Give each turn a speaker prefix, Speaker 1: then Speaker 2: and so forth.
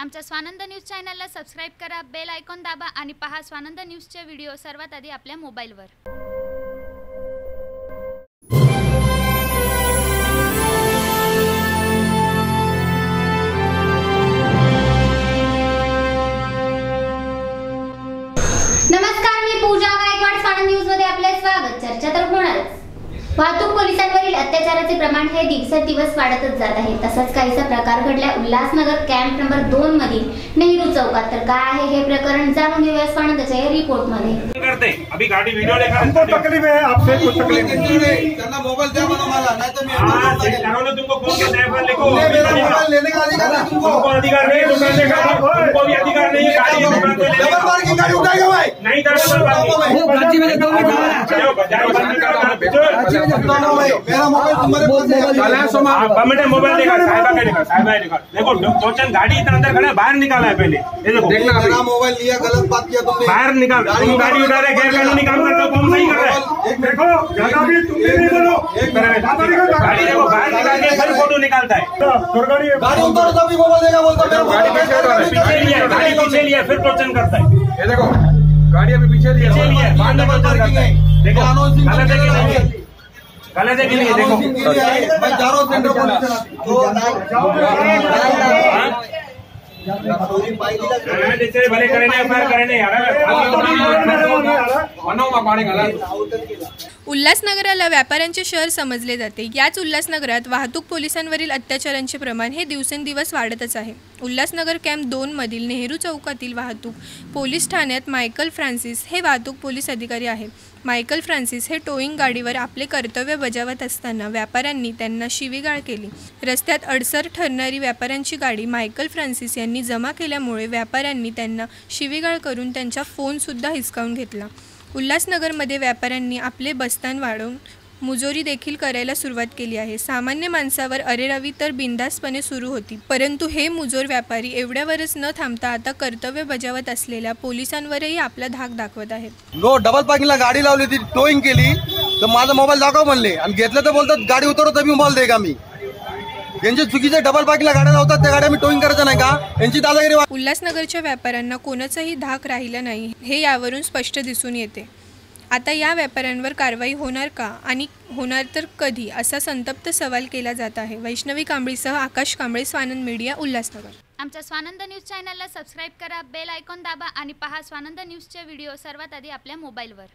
Speaker 1: आमच्या स्वानंद न्यूज चॅनलला सबस्क्राईब करा बेल आयकॉन दाबा आणि पहा स्वानंद न्यूजचे व्हिडिओ सर्वात आधी आपल्या मोबाईलवर. नमस्कार मी पूजा गायकवाड स्वानंद न्यूजमध्ये आपले स्वागत. चर्चा तर वाहतूक पोलिसांवरील अत्याचाराचे प्रमाण हे दिवसेंदिवस वाढतच जात आहे. तसाच काहीसा प्रकार घडला उल्हासनगर कॅम्प नंबर दोन मधील नेहरू चौकात. तर काय आहे हे प्रकरण जाणून घेऊया स्वानंदच्या या रिपोर्टमध्ये
Speaker 2: करते. अभी गाड़ी वीडियो लेकर
Speaker 3: हमको तकलीफ है आपसे कुछ तकलीफ नहीं
Speaker 4: त्यांना मोबाईल द्या म्हणा मला नाही तर मी एमर्जन्सी
Speaker 2: चेक करो ना तुमको फोन के साइबर लिखो
Speaker 4: तुमने मेरा मोबाईल लेने का अधिकार है तुमको
Speaker 2: तुमको अधिकार नहीं दुकान देगा तुमको भी अधिकार नहीं है गाड़ी की दुकान पे
Speaker 4: डबल
Speaker 2: लेने
Speaker 4: मार की? गाड़ी उठाएगा भाई
Speaker 2: नहीं था डबल बात
Speaker 4: वो
Speaker 3: गाड़ी में दो मिनट
Speaker 2: जाओ
Speaker 4: मोबाइल तुम्हारे पास है।
Speaker 2: आप बमटे मोबाइल देखा साहिबा का देखा साहिबा देखा। देखो दो चंद गाड़ी इतना अंदर खड़ा बाहर निकाला है पहले। ये देखो।
Speaker 4: मेरा मोबाइल लिया गलत बात किया तुमने।
Speaker 2: बाहर निकाल तुम गाड़ी उठा रहे गैर कानूनी काम करते हो तुम सही कर रहे
Speaker 3: देखो ज़्यादा भी तुम भी नहीं बोलो।
Speaker 2: गाड़ी देखो बाहर निकाल के फिर फ़ोटो निकालता है।
Speaker 4: गाड़ी उतारो तभी मोबाइल देगा बोलता मेरा
Speaker 5: गाड़ी पीछे
Speaker 2: पीछे लिया गाड़ी पीछे लिया फिर टोचन करता है।
Speaker 5: ये देखो गाड़ी अभी पीछे लिया।
Speaker 2: पीछे लिया
Speaker 4: है।
Speaker 2: है। देखो
Speaker 4: कानून सिंह
Speaker 2: गलत है कि
Speaker 4: का
Speaker 2: नहीं
Speaker 4: है।
Speaker 2: गलत है कि नहीं
Speaker 4: कानून सिंह
Speaker 2: देखो
Speaker 4: के लिए है। मैं जा रहा हूँ सेंटर पुलिस
Speaker 2: हाँ, जैसे भले करणे एफआयआर करणे
Speaker 6: उल्हासनगराला व्यापाऱ्यांचे शहर समजले जाते. याच उल्हासनगरात वाहतूक पोलिसांवरील अत्याचारांचे प्रमाण हे दिवसेंदिवस वाढतच आहे. उल्हासनगर कॅम्प दोनमधील नेहरू चौकातील वाहतूक पोलीस ठाण्यात मायकल फ्रान्सिस हे वाहतूक पोलीस अधिकारी आहे. मायकल फ्रान्सिस हे टोईंग गाडीवर आपले कर्तव्य बजावत असताना व्यापाऱ्यांनी त्यांना शिवीगाळ केली. रस्त्यात अडसर ठरणारी व्यापाऱ्यांची गाडी मायकल फ्रान्सिस यांनी जमा केल्यामुळे व्यापाऱ्यांनी त्यांना शिवीगाळ करून त्यांचा फोनसुद्धा हिसकावून घेतला. उल्हासनगरमध्ये व्यापाऱ्यांनी आपले बस्तान वाढवून मुजोरी देखील करायला सुरुवात केली आहे. सामान्य माणसावर अरेरावी तर बिंदासपणे सुरू होती परंतु हे मुजोर व्यापारी एवढ्यावरच न थांबता आता कर्तव्य बजावत असलेल्या पोलिसांवरही आपला धाक दाखवत आहेत.
Speaker 4: नो डबल पार्किंगला गाडी लावली होती टोईंग केली. तर माझा मोबाईल दाखव म्हणले. आणि घेतलं तर बोलतात गाडी उतरव मी मोबाईल दे का मी यांचे चुकीचे डबल पार्किंगला गाड्या लावतात त्या गाड्या मी टोईंग करायचं नाही का? यांची दादागिरी वा-
Speaker 6: उल्हासनगरच्या व्यापाऱ्यांना कोणाचाही धाक राहिला नाही हे यावरून स्पष्ट दिसून येते. आता या व्यापाऱ्यांवर कारवाई होणार का आणि होणार तर कधी असा संतप्त सवाल केला जात आहे. वैष्णवी कांबळीसह आकाश कांबळे स्वानंद मीडिया उल्हासनगर.
Speaker 1: आमच्या स्वानंद न्यूज चॅनलला सबस्क्राईब करा बेल आयकॉन दाबा आणि पहा स्वानंद न्यूजचे व्हिडिओ सर्वात आधी आपल्या मोबाईलवर.